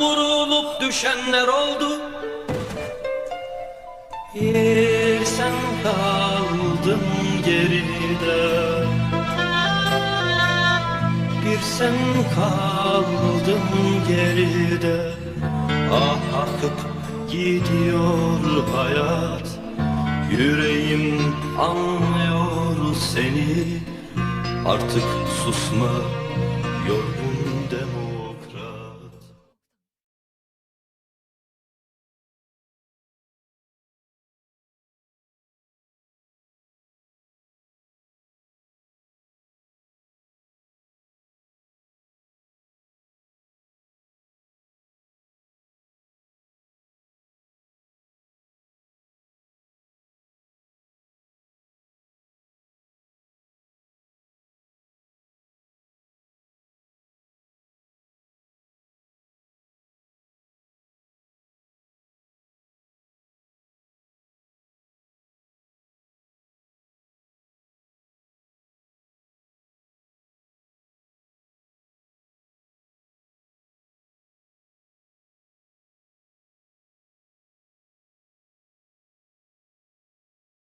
Vurulup düşenler oldu. Bir sen kaldın geride. Bir sen kaldın geride. Ah akıp gidiyor hayat. Yüreğim anlıyor seni. Artık susma yorgun